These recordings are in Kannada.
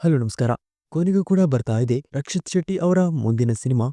ಹಲೋ, ನಮಸ್ಕಾರ. ಕೊನೆಗೂ ಕೂಡ ಬರ್ತಾ ಇದೆ ರಕ್ಷಿತ್ ಶೆಟ್ಟಿ ಅವರ ಮುಂದಿನ ಸಿನಿಮಾ,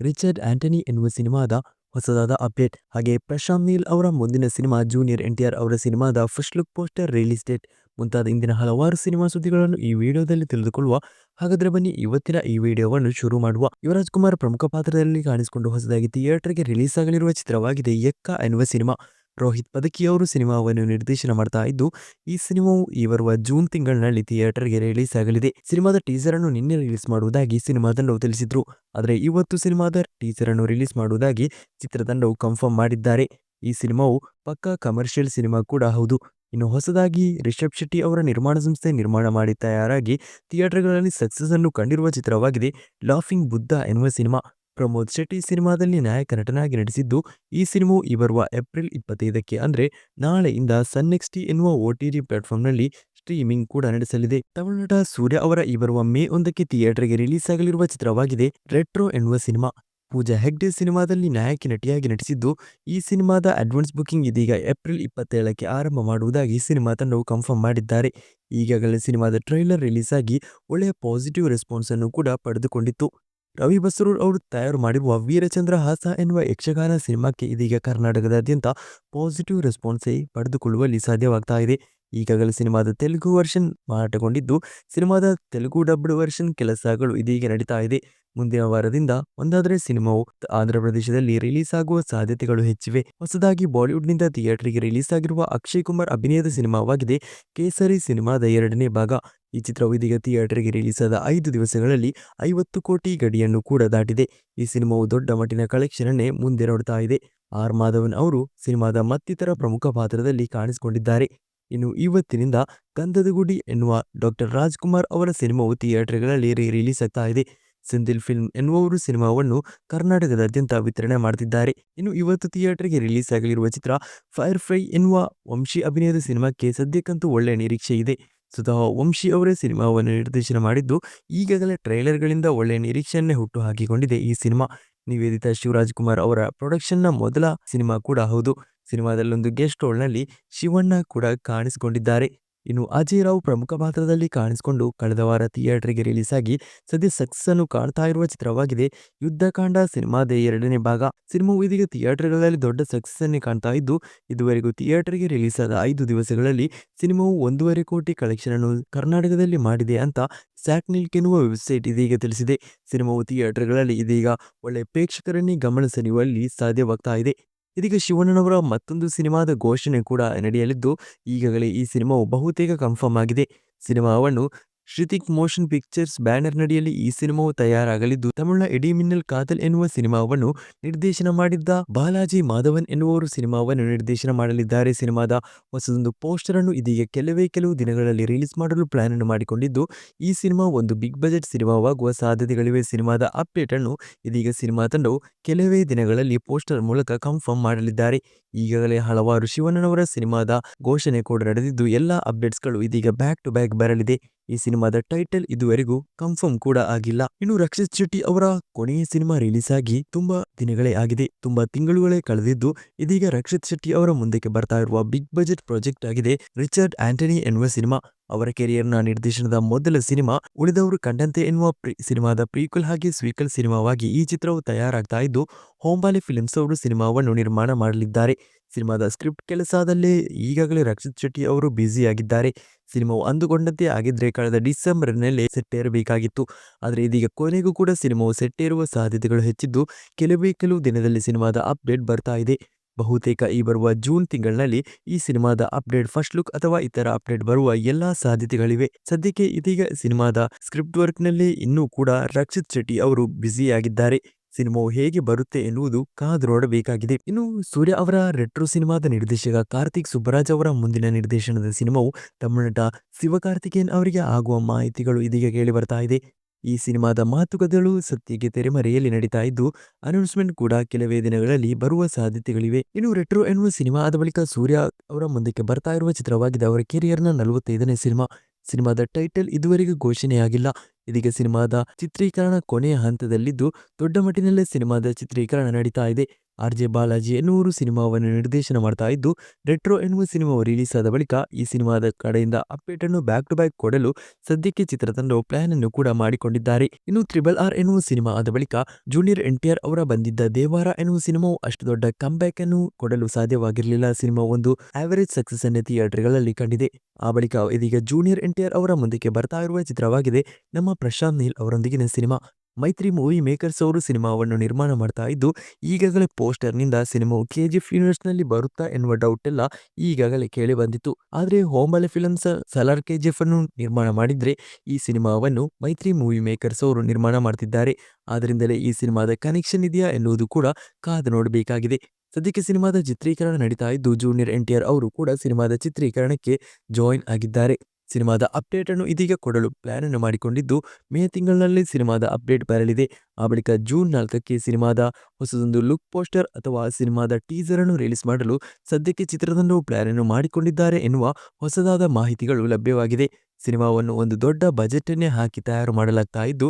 ರಿಚರ್ಡ್ ಆಂಟನಿ ಎನ್ನುವ ಸಿನಿಮಾದ ಹೊಸದಾದ ಅಪ್ಡೇಟ್. ಹಾಗೆ ಪ್ರಶಾಂತ್ ನೀಲ್ ಅವರ ಮುಂದಿನ cinema, junior N T R ಅವರ ಸಿನಿಮಾದ first look poster release date. ಮುಂತಾದ ಇಂದಿನ ಹಲವಾರು ಸಿನಿಮಾ ಸುದ್ದಿಗಳನ್ನು ಈ ವಿಡಿಯೋದಲ್ಲಿ ತಿಳಿದುಕೊಳ್ಳುವ, ಹಾಗಾದ್ರೆ ಬನ್ನಿ ಇವತ್ತಿನ ಈ ವಿಡಿಯೋವನ್ನು ಶುರು ಮಾಡುವ. ಯುವರಾಜ್ ಕುಮಾರ್ ಪ್ರಮುಖ ಪಾತ್ರದಲ್ಲಿ ಕಾಣಿಸಿಕೊಂಡು ಹೊಸದಾಗಿ ಥಿಯೇಟರ್ಗೆ ರಿಲೀಸ್ ಆಗಲಿರುವ ಚಿತ್ರವಾಗಿದೆ ಎಕ್ಕ ಎನ್ನುವ ಸಿನಿಮಾ. ರೋಹಿತ್ ಪದಕಿ ಅವರು ಸಿನಿಮಾವನ್ನು ನಿರ್ದೇಶನ ಮಾಡ್ತಾ ಇದ್ದು, ಈ ಸಿನಿಮಾವು ಈ ಬರುವ ಜೂನ್ ತಿಂಗಳಿನಲ್ಲಿ ಥಿಯೇಟರ್ಗೆ ರಿಲೀಸ್ ಆಗಲಿದೆ ಸಿನಿಮಾದ ಟೀಸರ್ ಅನ್ನು ನಿನ್ನೆ ರಿಲೀಸ್ ಮಾಡುವುದಾಗಿ ಸಿನಿಮಾ ತಂಡವು ತಿಳಿಸಿದ್ರು. ಆದರೆ ಇವತ್ತು ಸಿನಿಮಾದ ಟೀಸರ್ ಅನ್ನು ರಿಲೀಸ್ ಮಾಡುವುದಾಗಿ ಚಿತ್ರತಂಡವು ಕನ್ಫರ್ಮ್ ಮಾಡಿದ್ದಾರೆ. ಈ ಸಿನಿಮಾವು ಪಕ್ಕಾ ಕಮರ್ಷಿಯಲ್ ಸಿನಿಮಾ ಕೂಡ ಹೌದು. ಇನ್ನು ಹೊಸದಾಗಿ ರಿಷಬ್ ಶೆಟ್ಟಿ ಅವರ ನಿರ್ಮಾಣ ಸಂಸ್ಥೆ ನಿರ್ಮಾಣ ಮಾಡಿ ತಯಾರಾಗಿ, ಥಿಯೇಟರ್ಗಳಲ್ಲಿ ಸಕ್ಸಸ್ ಅನ್ನು ಕಂಡಿರುವ ಚಿತ್ರವಾಗಿದೆ ಲಾಫಿಂಗ್ ಬುದ್ಧ ಎನ್ನುವ ಸಿನಿಮಾ. ಪ್ರಮೋದ್ ಶೆಟ್ಟಿ ಸಿನಿಮಾದಲ್ಲಿ ನಾಯಕ ನಟನಾಗಿ ನಟಿಸಿದ್ದು, ಈ ಸಿನಿಮಾ ಈ ಬರುವ ಏಪ್ರಿಲ್ ಇಪ್ಪತ್ತೈದಕ್ಕೆ ಅಂದ್ರೆ ನಾಳೆಯಿಂದ ಸನ್ ನೆಕ್ಸ್ಟಿ ಎನ್ನುವ ಒ ಟಿ ಟಿ ಪ್ಲಾಟ್ಫಾರ್ಮ್ನಲ್ಲಿ ಸ್ಟ್ರೀಮಿಂಗ್ ಕೂಡ ನಡೆಸಲಿದೆ. ತಮಿಳುನಾಟ ಸೂರ್ಯ ಅವರ ಈ ಬರುವ ಮೇ ಒಂದಕ್ಕೆ ಥಿಯೇಟರ್ಗೆ ರಿಲೀಸ್ ಆಗಲಿರುವ ಚಿತ್ರವಾಗಿದೆ, ರೆಟ್ರೋ ಎನ್ನುವ ಸಿನಿಮಾ. ಪೂಜಾ ಹೆಗ್ಡೆ ಸಿನಿಮಾದಲ್ಲಿ ನಾಯಕಿ ನಟಿಯಾಗಿ ನಟಿಸಿದ್ದು, ಈ ಸಿನಿಮಾದ ಅಡ್ವಾನ್ಸ್ ಬುಕಿಂಗ್ ಇದೀಗ ಏಪ್ರಿಲ್ ಇಪ್ಪತ್ತೇಳಕ್ಕೆ ಆರಂಭ ಮಾಡುವುದಾಗಿ ಸಿನಿಮಾ ತಂಡವು ಕನ್ಫರ್ಮ್ ಮಾಡಿದ್ದಾರೆ. ಈಗಾಗಲೇ ಸಿನಿಮಾದ ಟ್ರೈಲರ್ ರಿಲೀಸ್ ಆಗಿ ಒಳ್ಳೆಯ ಪಾಸಿಟಿವ್ ರೆಸ್ಪಾನ್ಸ್ ಅನ್ನು ಕೂಡ ಪಡೆದುಕೊಂಡಿತ್ತು. ರವಿ ಬಸ್ರೂರ್ ಅವರು ತಯಾರು ಮಾಡಿರುವ ವೀರಚಂದ್ರ ಹಾಸ ಎನ್ನುವ ಯಕ್ಷಗಾನ ಸಿನಿಮಾಕ್ಕೆ ಇದೀಗ ಕರ್ನಾಟಕದಾದ್ಯಂತ ಪಾಸಿಟಿವ್ ರೆಸ್ಪಾನ್ಸೇ ಪಡೆದುಕೊಳ್ಳುವಲ್ಲಿ ಸಾಧ್ಯವಾಗ್ತಾ ಇದೆ. ಈಗಾಗಲೇ ಸಿನಿಮಾದ ತೆಲುಗು ವರ್ಷನ್ ಮಾರಾಟಗೊಂಡಿದ್ದು, ಸಿನಿಮಾದ ತೆಲುಗು ಡಬ್ಡ್ ವರ್ಷನ್ ಕೆಲಸಗಳು ಇದೀಗ ನಡೀತಾ ಇದೆ. ಮುಂದಿನ ವಾರದಿಂದ ಒಂದಾದರೆ ಸಿನಿಮಾವು ಆಂಧ್ರ ಪ್ರದೇಶದಲ್ಲಿ ರಿಲೀಸ್ ಆಗುವ ಸಾಧ್ಯತೆಗಳು ಹೆಚ್ಚಿವೆ. ಹೊಸದಾಗಿ ಬಾಲಿವುಡ್ನಿಂದ ಥಿಯೇಟರ್ಗೆ ರಿಲೀಸ್ ಆಗಿರುವ ಅಕ್ಷಯ್ ಕುಮಾರ್ ಅಭಿನಯದ ಸಿನಿಮಾವಾಗಿದೆ. ಕೇಸರಿ ಸಿನಿಮಾದ ಎರಡನೇ ಭಾಗ. ಈ ಚಿತ್ರವು ಇದೀಗ ಥಿಯೇಟರ್ಗೆ ರಿಲೀಸ್ ಆದ ಐದು ದಿವಸಗಳಲ್ಲಿ ಐವತ್ತು ಕೋಟಿ ಗಡಿಯನ್ನು ಕೂಡ ದಾಟಿದೆ. ಈ ಸಿನಿಮಾವು ದೊಡ್ಡ ಮಟ್ಟಿನ ಕಲೆಕ್ಷನ್ ಅನ್ನೇ ಮುಂದೆ ನೋಡ್ತಾ ಇದೆ. ಆರ್ ಮಾಧವನ್ ಅವರು ಸಿನಿಮಾದ ಮತ್ತಿತರ ಪ್ರಮುಖ ಪಾತ್ರದಲ್ಲಿ ಕಾಣಿಸಿಕೊಂಡಿದ್ದಾರೆ. ಇನ್ನು ಇವತ್ತಿನಿಂದ ಕಂದದಗುಡಿ ಗುಡಿ ಎನ್ನುವ ಡಾಕ್ಟರ್ ರಾಜ್ಕುಮಾರ್ ಅವರ ಸಿನಿಮಾವು ಥಿಯೇಟರ್ಗಳಲ್ಲಿ ರೀ ರಿಲೀಸ್ ಆಗ್ತಾ ಇದೆ. ಸಿಂಧಿಲ್ ಫಿಲ್ಮ್ ಎನ್ನುವವರು ಸಿನಿಮಾವನ್ನು ಕರ್ನಾಟಕದಾದ್ಯಂತ ವಿತರಣೆ ಮಾಡುತ್ತಿದ್ದಾರೆ ಇನ್ನು ಇವತ್ತು ಥಿಯೇಟರ್ಗೆ ರಿಲೀಸ್ ಆಗಲಿರುವ ಚಿತ್ರ ಫೈರ್ ಫ್ರೈ ಎನ್ನುವ ವಂಶಿ ಅಭಿನಯದ ಸಿನಿಮಾಕ್ಕೆ ಸದ್ಯಕ್ಕಂತೂ ಒಳ್ಳೆಯ ನಿರೀಕ್ಷೆ ಇದೆ. ಸ್ವತಃ ವಂಶಿ ಅವರೇ ಸಿನಿಮಾವನ್ನು ನಿರ್ದೇಶನ ಮಾಡಿದ್ದು, ಈಗಾಗಲೇ ಟ್ರೈಲರ್ಗಳಿಂದ ಒಳ್ಳೆಯ ನಿರೀಕ್ಷೆಯನ್ನೇ ಹುಟ್ಟು ಹಾಕಿಕೊಂಡಿದೆ ಈ ಸಿನಿಮಾ. ನಿವೇದಿತಾ ಶಿವರಾಜ್ ಕುಮಾರ್ ಅವರ ಪ್ರೊಡಕ್ಷನ್ನ ಮೊದಲ ಸಿನಿಮಾ ಕೂಡ ಹೌದು. ಸಿನಿಮಾದಲ್ಲೊಂದು ಗೆಸ್ಟ್ ರೋಲ್ನಲ್ಲಿ ಶಿವಣ್ಣ ಕೂಡ ಕಾಣಿಸಿಕೊಂಡಿದ್ದಾರೆ. ಇನ್ನು ಅಜಯ್ ರಾವ್ ಪ್ರಮುಖ ಪಾತ್ರದಲ್ಲಿ ಕಾಣಿಸಿಕೊಂಡು ಕಳೆದ ವಾರ ಥಿಯೇಟರ್ಗೆ ರಿಲೀಸ್ ಆಗಿ ಸದ್ಯ ಸಕ್ಸಸ್ ಅನ್ನು ಕಾಣ್ತಾ ಇರುವ ಚಿತ್ರವಾಗಿದೆ. ಯುದ್ಧಕಾಂಡ ಸಿನಿಮಾದ ಎರಡನೇ ಭಾಗ. ಸಿನಿಮಾವು ಇದೀಗ ಥಿಯೇಟರ್ಗಳಲ್ಲಿ ದೊಡ್ಡ ಸಕ್ಸಸ್ ಅನ್ನೇ ಕಾಣ್ತಾ ಇದ್ದು, ಇದುವರೆಗೂ ಥಿಯೇಟರ್ಗೆ ರಿಲೀಸ್ ಆದ ಐದು ದಿವಸಗಳಲ್ಲಿ ಸಿನಿಮಾವು ಒಂದೂವರೆ ಕೋಟಿ ಕಲೆಕ್ಷನ್ ಅನ್ನು ಕರ್ನಾಟಕದಲ್ಲಿ ಮಾಡಿದೆ ಅಂತ ಸ್ಯಾಕ್ನಿಲ್ಕ್ ಎನ್ನುವ ವೆಬ್ಸೈಟ್ ಇದೀಗ ತಿಳಿಸಿದೆ. ಸಿನಿಮಾವು ಥಿಯೇಟರ್ಗಳಲ್ಲಿ ಇದೀಗ ಒಳ್ಳೆ ಪ್ರೇಕ್ಷಕರನ್ನೇ ಗಮನ ಸೆಳೆಯುವಲ್ಲಿ ಸಾಧ್ಯವಾಗ್ತಾ ಇದೆ. ಇದೀಗ ಶಿವಣ್ಣನವರ ಮತ್ತೊಂದು ಸಿನಿಮಾದ ಘೋಷಣೆ ಕೂಡ ನಡೆಯಲಿದ್ದು ಈಗಾಗಲೇ ಈ ಸಿನಿಮಾವು ಬಹುತೇಕ ಕನ್ಫರ್ಮ್ ಆಗಿದೆ. ಸಿನಿಮಾವನ್ನು ಶ್ರುತಿಕ್ ಮೋಷನ್ ಪಿಕ್ಚರ್ಸ್ ಬ್ಯಾನರ್ ನಡಿಯಲ್ಲಿ ಈ ಸಿನಿಮಾವು ತಯಾರಾಗಲಿದ್ದು, ತಮಿಳ್ನ ಎಡಿ ಮಿನ್ನಲ್ ಕಾತಲ್ ಎನ್ನುವ ಸಿನಿಮಾವನ್ನು ನಿರ್ದೇಶನ ಮಾಡಿದ್ದ ಬಾಲಾಜಿ ಮಾಧವನ್ ಎನ್ನುವರು ಸಿನಿಮಾವನ್ನು ನಿರ್ದೇಶನ ಮಾಡಲಿದ್ದಾರೆ. ಸಿನಿಮಾದ ಹೊಸದೊಂದು ಪೋಸ್ಟರ್ ಅನ್ನು ಇದೀಗ ಕೆಲವೇ ಕೆಲವು ದಿನಗಳಲ್ಲಿ ರಿಲೀಸ್ ಮಾಡಲು ಪ್ಲಾನ್ ಅನ್ನು ಮಾಡಿಕೊಂಡಿದ್ದು, ಈ ಸಿನಿಮಾ ಒಂದು ಬಿಗ್ ಬಜೆಟ್ ಸಿನಿಮಾವಾಗುವ ಸಾಧ್ಯತೆಗಳಿವೆ. ಸಿನಿಮಾದ ಅಪ್ಡೇಟ್ ಅನ್ನು ಇದೀಗ ಸಿನಿಮಾ ತಂಡವು ಕೆಲವೇ ದಿನಗಳಲ್ಲಿ ಪೋಸ್ಟರ್ ಮೂಲಕ ಕನ್ಫರ್ಮ್ ಮಾಡಲಿದ್ದಾರೆ. ಈಗಾಗಲೇ ಹಲವಾರು ಶಿವಣ್ಣನವರ ಸಿನಿಮಾದ ಘೋಷಣೆ ಕೂಡ ನಡೆದಿದ್ದು, ಎಲ್ಲ ಅಪ್ಡೇಟ್ಸ್ಗಳು ಇದೀಗ ಬ್ಯಾಕ್ ಟು ಬ್ಯಾಕ್ ಬರಲಿದೆ. ಈ ಸಿನಿಮಾದ ಟೈಟಲ್ ಇದುವರೆಗೂ ಕನ್ಫರ್ಮ್ ಕೂಡ ಆಗಿಲ್ಲ. ಇನ್ನು ರಕ್ಷಿತ್ ಶೆಟ್ಟಿ ಅವರ ಕೊನೆಯ ಸಿನಿಮಾ ರಿಲೀಸ್ ಆಗಿ ತುಂಬಾ ದಿನಗಳೇ ಆಗಿದೆ. ತುಂಬಾ ತಿಂಗಳುಗಳೇ ಕಳೆದಿದ್ದು, ಇದೀಗ ರಕ್ಷಿತ್ ಶೆಟ್ಟಿ ಅವರ ಮುಂದಕ್ಕೆ ಬರ್ತಾ ಇರುವ ಬಿಗ್ ಬಜೆಟ್ ಪ್ರಾಜೆಕ್ಟ್ ಆಗಿದೆ, ರಿಚರ್ಡ್ ಆಂಟನಿ ಎನ್ನುವ ಸಿನಿಮಾ. ಅವರ ಕೆರಿಯರ್ನ ನಿರ್ದೇಶನದ ಮೊದಲ ಸಿನಿಮಾ ಉಳಿದವರು ಕಂಡಂತೆ ಎನ್ನುವ ಸಿನಿಮಾದ ಪ್ರೀಕ್ವಲ್ ಹಾಗೆ ಸ್ವೀಕಲ್ ಸಿನಿಮಾವಾಗಿ ಈ ಚಿತ್ರವು ತಯಾರಾಗ್ತಾ ಇದ್ದು, ಹೋಂಬಾಲಿ ಫಿಲ್ಮ್ಸ್ ಅವರು ಸಿನಿಮಾವನ್ನು ನಿರ್ಮಾಣ ಮಾಡಲಿದ್ದಾರೆ. ಸಿನಿಮಾದ ಸ್ಕ್ರಿಪ್ಟ್ ಕೆಲಸದಲ್ಲೇ ಈಗಾಗಲೇ ರಕ್ಷಿತ್ ಶೆಟ್ಟಿ ಅವರು ಬ್ಯುಸಿಯಾಗಿದ್ದಾರೆ. ಸಿನಿಮಾವು ಅಂದುಕೊಂಡಂತೆ ಆಗಿದ್ರೆ ಕಳೆದ ಡಿಸೆಂಬರ್ನಲ್ಲೇ ಸೆಟ್ಟೇರಬೇಕಾಗಿತ್ತು. ಆದರೆ ಇದೀಗ ಕೊನೆಗೂ ಕೂಡ ಸಿನಿಮಾವು ಸೆಟ್ಟೇರುವ ಸಾಧ್ಯತೆಗಳು ಹೆಚ್ಚಿದ್ದು, ಕೆಲವೇ ಕೆಲವು ದಿನದಲ್ಲಿ ಸಿನಿಮಾದ ಅಪ್ಡೇಟ್ ಬರ್ತಾ ಇದೆ. ಬಹುತೇಕ ಈ ಬರುವ ಜೂನ್ ತಿಂಗಳಿನಲ್ಲಿ ಈ ಸಿನಿಮಾದ ಅಪ್ಡೇಟ್ ಫಸ್ಟ್ ಲುಕ್ ಅಥವಾ ಇತರ ಅಪ್ಡೇಟ್ ಬರುವ ಎಲ್ಲಾ ಸಾಧ್ಯತೆಗಳಿವೆ. ಸದ್ಯಕ್ಕೆ ಇದೀಗ ಸಿನಿಮಾದ ಸ್ಕ್ರಿಪ್ಟ್ ವರ್ಕ್ನಲ್ಲಿ ಇನ್ನೂ ಕೂಡ ರಕ್ಷಿತ್ ಶೆಟ್ಟಿ ಅವರು ಬ್ಯುಸಿಯಾಗಿದ್ದಾರೆ. ಸಿನಿಮಾವು ಹೇಗೆ ಬರುತ್ತೆ ಎನ್ನುವುದು ಕಾದು ನೋಡಬೇಕಾಗಿದೆ. ಇನ್ನು ಸೂರ್ಯ ಅವರ ರೆಟ್ರೋ ಸಿನಿಮಾದ ನಿರ್ದೇಶಕ ಕಾರ್ತಿಕ್ ಸುಬ್ಬರಾಜ್ ಅವರ ಮುಂದಿನ ನಿರ್ದೇಶನದ ಸಿನಿಮಾವು ತಮಿಳುನಟ ಶಿವಕಾರ್ತಿಕೇಯನ್ ಅವರಿಗೆ ಆಗುವ ಮಾಹಿತಿಗಳು ಇದೀಗ ಕೇಳಿ ಬರ್ತಾ ಇದೆ. ಈ ಸಿನಿಮಾದ ಮಾತುಕತೆಗಳು ಸತ್ಯಕ್ಕೆ ತೆರೆಮರೆಯಲ್ಲಿ ನಡೀತಾ ಇದ್ದು ಅನೌನ್ಸ್ಮೆಂಟ್ ಕೂಡ ಕೆಲವೇ ದಿನಗಳಲ್ಲಿ ಬರುವ ಸಾಧ್ಯತೆಗಳಿವೆ. ಇನ್ನು ರೆಟ್ರೋ ಎನ್ನುವ ಸಿನಿಮಾ ಆದ ಬಳಿಕ ಸೂರ್ಯ ಅವರ ಮುಂದಕ್ಕೆ ಬರ್ತಾ ಇರುವ ಚಿತ್ರವಾಗಿದೆ. ಅವರ ಕೆರಿಯರ್ನ ನಲವತ್ತೈದನೇ ಸಿನಿಮಾ. ಸಿನಿಮಾದ ಟೈಟಲ್ ಇದುವರೆಗೂ ಘೋಷಣೆಯಾಗಿಲ್ಲ. ಇದೀಗ ಸಿನಿಮಾದ ಚಿತ್ರೀಕರಣ ಕೊನೆಯ ಹಂತದಲ್ಲಿದ್ದು, ದೊಡ್ಡ ಮಟ್ಟಿನಲ್ಲೇ ಸಿನಿಮಾದ ಚಿತ್ರೀಕರಣ ನಡೀತಾ ಇದೆ. ಆರ್ ಜೆ ಬಾಲಾಜಿ ಎನ್ನುವರು ಸಿನಿಮಾವನ್ನು ನಿರ್ದೇಶನ ಮಾಡ್ತಾ ಇದ್ದು, ರೆಟ್ರೋ ಎನ್ನುವ ಸಿನಿಮಾವು ರಿಲೀಸ್ ಆದ ಬಳಿಕ ಈ ಸಿನಿಮಾದ ಕಡೆಯಿಂದ ಅಪ್ಡೇಟ್ ಅನ್ನು ಬ್ಯಾಕ್ ಟು ಬ್ಯಾಕ್ ಕೊಡಲು ಸದ್ಯಕ್ಕೆ ಚಿತ್ರತಂಡವು ಪ್ಲಾನ್ ಅನ್ನು ಕೂಡ ಮಾಡಿಕೊಂಡಿದ್ದಾರೆ. ಇನ್ನು ತ್ರಿಬಲ್ ಆರ್ ಎನ್ನುವ ಸಿನಿಮಾ ಆದ ಬಳಿಕ ಜೂನಿಯರ್ ಎನ್ ಟಿ ಆರ್ ಅವರ ಬಂದಿದ್ದ ದೇವಾರ ಎನ್ನುವ ಸಿನಿಮಾವು ಅಷ್ಟು ದೊಡ್ಡ ಕಂಬ್ಯಾಕ್ ಅನ್ನು ಕೊಡಲು ಸಾಧ್ಯವಾಗಿರಲಿಲ್ಲ. ಸಿನಿಮಾ ಒಂದು ಆವರೇಜ್ ಸಕ್ಸಸ್ ಅನ್ನು ಥಿಯೇಟರ್ಗಳಲ್ಲಿ ಕಂಡಿದೆ. ಆ ಬಳಿಕ ಇದೀಗ ಜೂನಿಯರ್ ಎನ್ಟಿಆರ್ ಅವರ ಮುಂದಕ್ಕೆ ಬರ್ತಾ ಇರುವ ಚಿತ್ರವಾಗಿದೆ ನಮ್ಮ ಪ್ರಶಾಂತ್ ನೀಲ್ ಅವರೊಂದಿಗಿನ ಸಿನಿಮಾ. ಮೈತ್ರಿ ಮೂವಿ ಮೇಕರ್ಸ್ ಅವರು ಸಿನಿಮಾವನ್ನು ನಿರ್ಮಾಣ ಮಾಡ್ತಾ ಇದ್ದು, ಈಗಾಗಲೇ ಪೋಸ್ಟರ್ನಿಂದ ಸಿನಿಮಾವು ಕೆ ಕೆಜಿಎಫ್ ಯೂನಿವರ್ಸ್ನಲ್ಲಿ ಬರುತ್ತಾ ಎನ್ನುವ ಡೌಟ್ ಎಲ್ಲ ಈಗಾಗಲೇ ಕೇಳಿ ಬಂದಿತ್ತು. ಆದರೆ ಹೋಂಬಲೆ ಫಿಲಮ್ಸ್ ಸಲಾರ್ ಕೆಜಿಎಫ್ ಅನ್ನು ನಿರ್ಮಾಣ ಮಾಡಿದ್ರೆ ಈ ಸಿನಿಮಾವನ್ನು ಮೈತ್ರಿ ಮೂವಿ ಮೇಕರ್ಸ್ ಅವರು ನಿರ್ಮಾಣ ಮಾಡ್ತಿದ್ದಾರೆ. ಆದ್ದರಿಂದಲೇ ಈ ಸಿನಿಮಾದ ಕನೆಕ್ಷನ್ ಇದೆಯಾ ಎನ್ನುವುದು ಕೂಡ ಕಾದು ನೋಡಬೇಕಾಗಿದೆ. ಸದ್ಯಕ್ಕೆ ಸಿನಿಮಾದ ಚಿತ್ರೀಕರಣ ನಡೀತಾ ಇದ್ದು, ಜೂನಿಯರ್ ಎನ್ಟಿಆರ್ ಅವರು ಕೂಡ ಸಿನಿಮಾದ ಚಿತ್ರೀಕರಣಕ್ಕೆ ಜಾಯಿನ್ ಆಗಿದ್ದಾರೆ. ಸಿನಿಮಾದ ಅಪ್ಡೇಟ್ ಅನ್ನು ಇದೀಗ ಕೊಡಲು ಪ್ಲಾನ್ ಅನ್ನು ಮಾಡಿಕೊಂಡಿದ್ದು, ಮೇ ತಿಂಗಳಿನಲ್ಲಿ ಸಿನಿಮಾದ ಅಪ್ಡೇಟ್ ಬರಲಿದೆ. ಆ ಬಳಿಕ ಜೂನ್ ನಾಲ್ಕಕ್ಕೆ ಸಿನಿಮಾದ ಹೊಸದೊಂದು ಲುಕ್ ಪೋಸ್ಟರ್ ಅಥವಾ ಸಿನಿಮಾದ ಟೀಸರ್ ಅನ್ನು ರಿಲೀಸ್ ಮಾಡಲು ಸದ್ಯಕ್ಕೆ ಚಿತ್ರತಂಡವು ಪ್ಲಾನ್ ಅನ್ನು ಮಾಡಿಕೊಂಡಿದ್ದಾರೆ ಎನ್ನುವ ಹೊಸದಾದ ಮಾಹಿತಿಗಳು ಲಭ್ಯವಾಗಿದೆ. ಸಿನಿಮಾವನ್ನು ಒಂದು ದೊಡ್ಡ ಬಜೆಟನ್ನೇ ಹಾಕಿ ತಯಾರು ಮಾಡಲಾಗ್ತಾ ಇದ್ದು,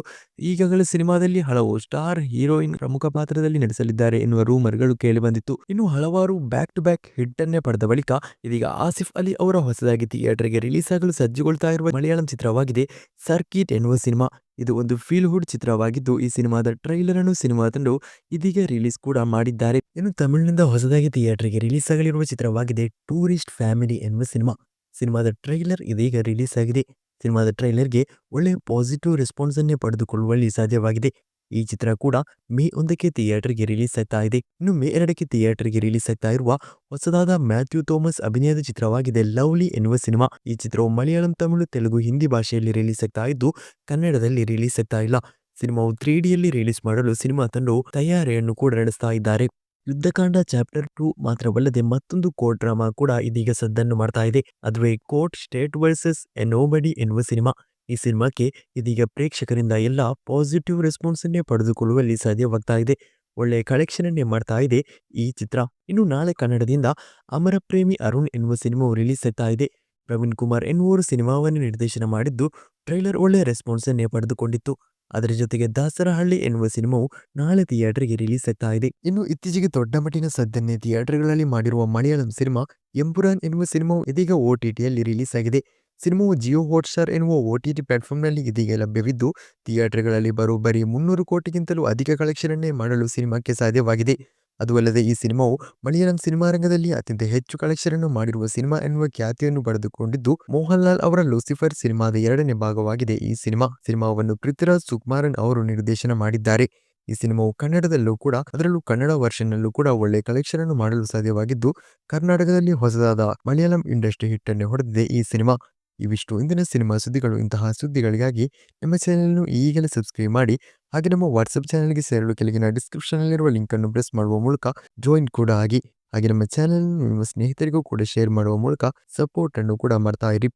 ಈಗಾಗಲೇ ಸಿನಿಮಾದಲ್ಲಿ ಹಲವು ಸ್ಟಾರ್ ಹೀರೋಯಿನ್ ಪ್ರಮುಖ ಪಾತ್ರದಲ್ಲಿ ನಡೆಸಲಿದ್ದಾರೆ ಎನ್ನುವ ರೂಮರ್ಗಳು ಕೇಳಿಬಂದಿತ್ತು ಇನ್ನು ಹಲವಾರು ಬ್ಯಾಕ್ ಟು ಬ್ಯಾಕ್ ಹಿಟ್ ಅನ್ನೇ ಪಡೆದ ಬಳಿಕ ಇದೀಗ ಆಸಿಫ್ ಅಲಿ ಅವರ ಹೊಸದಾಗಿ ಥಿಯೇಟರ್ಗೆ ರಿಲೀಸ್ ಆಗಲು ಸಜ್ಜುಗೊಳ್ತಾ ಇರುವ ಮಲಯಾಳಂ ಚಿತ್ರವಾಗಿದೆ, ಸರ್ಕಿಟ್ ಎನ್ನುವ ಸಿನಿಮಾ. ಇದು ಒಂದು ಫೀಲ್ ಹುಡ್ ಚಿತ್ರವಾಗಿದ್ದು, ಈ ಸಿನಿಮಾದ ಟ್ರೈಲರ್ ಅನ್ನು ಸಿನಿಮಾ ತಂಡು ಇದೀಗ ರಿಲೀಸ್ ಕೂಡ ಮಾಡಿದ್ದಾರೆ. ಇನ್ನು ತಮಿಳಿನಿಂದ ಹೊಸದಾಗಿ ಥಿಯೇಟರ್ಗೆ ರಿಲೀಸ್ ಆಗಲಿರುವ ಚಿತ್ರವಾಗಿದೆ, ಟೂರಿಸ್ಟ್ ಫ್ಯಾಮಿಲಿ ಎನ್ನುವ ಸಿನಿಮಾ. ಸಿನಿಮಾದ ಟ್ರೈಲರ್ ಇದೀಗ ರಿಲೀಸ್ ಆಗಿದೆ ಸಿನಿಮಾದ ಟ್ರೈಲರ್ಗೆ ಒಳ್ಳೆಯ ಪಾಸಿಟಿವ್ ರೆಸ್ಪಾನ್ಸ್ ಅನ್ನೇ ಪಡೆದುಕೊಳ್ಳುವಲ್ಲಿ ಸಾಧ್ಯವಾಗಿದೆ. ಈ ಚಿತ್ರ ಕೂಡ ಮೇ ಒಂದಕ್ಕೆ ಥಿಯೇಟರ್ಗೆ ರಿಲೀಸ್ ಆಗ್ತಾ ಇದೆ. ಇನ್ನು ಮೇ ಎರಡಕ್ಕೆ ಥಿಯೇಟರ್ಗೆ ರಿಲೀಸ್ ಆಗ್ತಾ ಇರುವ ಹೊಸದಾದ ಮ್ಯಾಥ್ಯೂ ಥೋಮಸ್ ಅಭಿನಯದ ಚಿತ್ರವಾಗಿದೆ ಲವ್ಲಿ ಎನ್ನುವ ಸಿನಿಮಾ. ಈ ಚಿತ್ರವು ಮಲಯಾಳಂ, ತಮಿಳು, ತೆಲುಗು, ಹಿಂದಿ ಭಾಷೆಯಲ್ಲಿ ರಿಲೀಸ್ ಆಗ್ತಾ ಇದ್ದು ಕನ್ನಡದಲ್ಲಿ ರಿಲೀಸ್ ಆಗ್ತಾ ಇಲ್ಲ. ಸಿನಿಮಾವು ತ್ರೀ ಡಿಯಲ್ಲಿ ರಿಲೀಸ್ ಮಾಡಲು ಸಿನಿಮಾ ತಂಡವು ತಯಾರಿಯನ್ನು ಕೂಡ ನಡೆಸ್ತಾ ಇದ್ದಾರೆ. ಯುದ್ಧಕಾಂಡ ಚಾಪ್ಟರ್ ಟೂ ಮಾತ್ರವಲ್ಲದೆ ಮತ್ತೊಂದು ಕೋರ್ಟ್ ಡ್ರಾಮಾ ಕೂಡ ಇದೀಗ ಸದ್ದನ್ನು ಮಾಡ್ತಾ ಇದೆ. ಅದುವೇ court state versus a nobody ಎನ್ನುವ ಸಿನಿಮಾ. ಈ ಸಿನಿಮಾಕ್ಕೆ ಇದೀಗ ಪ್ರೇಕ್ಷಕರಿಂದ ಎಲ್ಲ ಪಾಸಿಟಿವ್ ರೆಸ್ಪಾನ್ಸ್ ಅನ್ನೇ ಪಡೆದುಕೊಳ್ಳುವಲ್ಲಿ ಸಾಧ್ಯವಾಗ್ತಾ ಇದೆ. ಒಳ್ಳೆಯ ಕಲೆಕ್ಷನ್ ಅನ್ನೇ ಮಾಡ್ತಾ ಇದೆ ಈ ಚಿತ್ರ. ಇನ್ನು ನಾಳೆ ಕನ್ನಡದಿಂದ ಅಮರ ಪ್ರೇಮಿ ಅರುಣ್ ಎನ್ನುವ ಸಿನಿಮಾವು ರಿಲೀಸ್ ಆಗ್ತಾ ಇದೆ. ಪ್ರವೀಣ್ ಕುಮಾರ್ ಎನ್ನುವರು ಸಿನಿಮಾವನ್ನು ನಿರ್ದೇಶನ ಮಾಡಿದ್ದು, ಟ್ರೈಲರ್ ಒಳ್ಳೆಯ ರೆಸ್ಪಾನ್ಸ್ ಅನ್ನೇ ಪಡೆದುಕೊಂಡಿತ್ತು. ಅದರ ಜೊತೆಗೆ ದಾಸರಹಳ್ಳಿ ಎನ್ನುವ ಸಿನಿಮಾವು ನಾಳೆ ಥಿಯೇಟರ್ಗೆ ರಿಲೀಸ್ ಆಗ್ತಾ ಇದೆ. ಇನ್ನು ಇತ್ತೀಚೆಗೆ ದೊಡ್ಡ ಮಟ್ಟಿನ ಸದ್ದನ್ನೇ ಥಿಯೇಟರ್ಗಳಲ್ಲಿ ಮಾಡಿರುವ ಮಲಯಾಳಂ ಸಿನಿಮಾ ಎಂಪುರಾನ್ ಎನ್ನುವ ಸಿನಿಮಾವು ಇದೀಗ ಓ ಟಿ ಟಿಯಲ್ಲಿ ರಿಲೀಸ್ ಆಗಿದೆ. ಸಿನಿಮಾವು ಜಿಯೋ ಹಾಟ್ಸ್ಟಾರ್ ಎನ್ನುವ ಓ ಟಿ ಟಿ ಪ್ಲಾಟ್ಫಾರ್ಮ್ನಲ್ಲಿ ಇದೀಗ ಲಭ್ಯವಿದ್ದು, ಥಿಯೇಟರ್ಗಳಲ್ಲಿ ಬರೋಬ್ಬರಿ ಮುನ್ನೂರು ಕೋಟಿಗಿಂತಲೂ ಅಧಿಕ ಕಲೆಕ್ಷನ್ ಮಾಡಲು ಸಿನಿಮಾಕ್ಕೆ ಸಾಧ್ಯವಾಗಿದೆ. ಅದು ಅಲ್ಲದೆ ಈ ಸಿನಿಮಾವು ಮಲಯಾಳಂ ಸಿನಿಮಾ ರಂಗದಲ್ಲಿ ಅತ್ಯಂತ ಹೆಚ್ಚು ಕಲೆಕ್ಷನ್ ಅನ್ನು ಮಾಡಿರುವ ಸಿನಿಮಾ ಎನ್ನುವ ಖ್ಯಾತಿಯನ್ನು ಪಡೆದುಕೊಂಡಿದ್ದು ಮೋಹನ್ ಲಾಲ್ ಅವರ ಲೂಸಿಫರ್ ಸಿನಿಮಾದ ಎರಡನೇ ಭಾಗವಾಗಿದೆ. ಈ ಸಿನಿಮಾ ಸಿನಿಮಾವನ್ನು ಪೃಥ್ವಿರಾಜ್ ಸುಕುಮಾರನ್ ಅವರು ನಿರ್ದೇಶನ ಮಾಡಿದ್ದಾರೆ. ಈ ಸಿನಿಮಾವು ಕನ್ನಡದಲ್ಲೂ ಕೂಡ, ಅದರಲ್ಲೂ ಕನ್ನಡ ವರ್ಷನ್ನಲ್ಲೂ ಕೂಡ ಒಳ್ಳೆ ಕಲೆಕ್ಷನ್ ಅನ್ನು ಮಾಡಲು ಸಾಧ್ಯವಾಗಿದ್ದು, ಕರ್ನಾಟಕದಲ್ಲಿ ಹೊಸದಾದ ಮಲಯಾಳಂ ಇಂಡಸ್ಟ್ರಿ ಹಿಟ್ ಅನ್ನು ಹೊಡೆದಿದೆ. ಈ ಸಿನಿಮಾ, ಇವಿಷ್ಟು ಇಂದಿನ ಸಿನಿಮಾ ಸುದ್ದಿಗಳು. ಇಂತಹ ಸುದ್ದಿಗಳಿಗಾಗಿ ನಮ್ಮ ಚಾನೆಲ್ನು ಈಗಲೇ ಸಬ್ಸ್ಕ್ರೈಬ್ ಮಾಡಿ ಹಾಗೆ ನಮ್ಮ ವಾಟ್ಸಪ್ ಚಾನಲ್ಗೆ ಸೇರಲು ಕೆಳಗಿನ ಲಿಂಕ್ ಲಿಂಕನ್ನು ಪ್ರೆಸ್ ಮಾಡುವ ಮೂಲಕ ಜಾಯಿನ್ ಕೂಡ ಆಗಿ, ಹಾಗೆ ನಮ್ಮ ಚಾನೆಲ್ ನಿಮ್ಮ ಸ್ನೇಹಿತರಿಗೂ ಕೂಡ ಶೇರ್ ಮಾಡುವ ಮೂಲಕ ಸಪೋರ್ಟ್ ಅನ್ನು ಕೂಡ ಮಾಡ್ತಾ ಇರಿ.